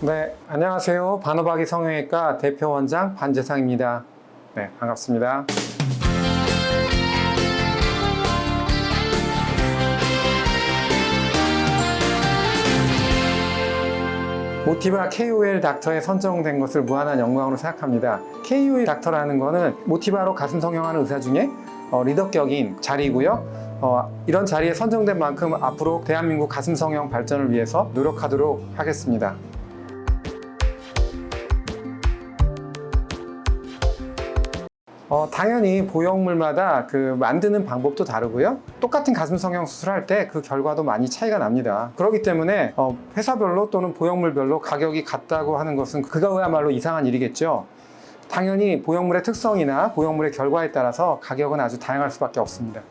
네, 안녕하세요. 반호박이 성형외과 대표 원장 반재상입니다. 네, 반갑습니다. 모티바 KOL 닥터에 선정된 것을 무한한 영광으로 생각합니다. KOL 닥터라는 것은 모티바로 가슴 성형하는 의사 중에 어, 리더격인 자리이고요. 어, 이런 자리에 선정된 만큼 앞으로 대한민국 가슴 성형 발전을 위해서 노력하도록 하겠습니다. 어, 당연히 보형물마다 그 만드는 방법도 다르고요. 똑같은 가슴 성형 수술할 때 그 결과도 많이 차이가 납니다. 그렇기 때문에 어, 회사별로 또는 보형물별로 가격이 같다고 하는 것은 그거야말로 이상한 일이겠죠. 당연히 보형물의 특성이나 보형물의 결과에 따라서 가격은 아주 다양할 수밖에 없습니다.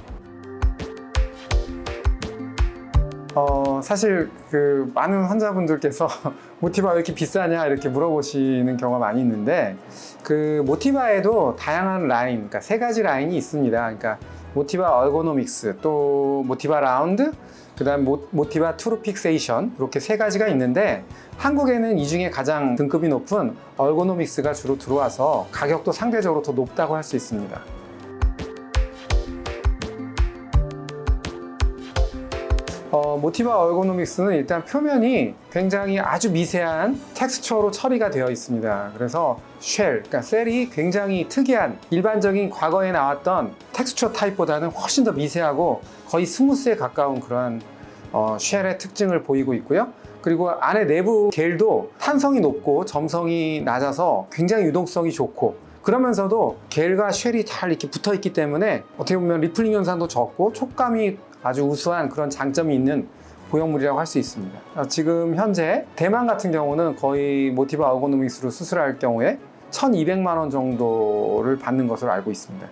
어, 사실 그 많은 환자분들께서 모티바 왜 이렇게 비싸냐 이렇게 물어보시는 경우가 많이 있는데 그 모티바에도 다양한 라인, 그러니까 세 가지 라인이 있습니다. 그러니까 모티바 얼고노믹스, 또 모티바 라운드, 그다음 모, 모티바 투루 픽세이션 이렇게 세 가지가 있는데 한국에는 이 중에 가장 등급이 높은 얼고노믹스가 주로 들어와서 가격도 상대적으로 더 높다고 할 수 있습니다. 어, 모티바 얼고노믹스는 일단 표면이 굉장히 아주 미세한 텍스처로 처리가 되어 있습니다. 그래서 쉘, 그러니까 셀이 굉장히 특이한 일반적인 과거에 나왔던 텍스처 타입보다는 훨씬 더 미세하고 거의 스무스에 가까운 그런 어, 쉘의 특징을 보이고 있고요. 그리고 안에 내부 겔도 탄성이 높고 점성이 낮아서 굉장히 유동성이 좋고 그러면서도 겔과 쉘이 잘 이렇게 붙어 있기 때문에 어떻게 보면 리플링 현상도 적고 촉감이 아주 우수한 그런 장점이 있는 보형물이라고 할 수 있습니다. 어, 지금 현재 대만 같은 경우는 거의 모티바 어고노믹스로 수술할 경우에 1,200만 원 정도를 받는 것으로 알고 있습니다.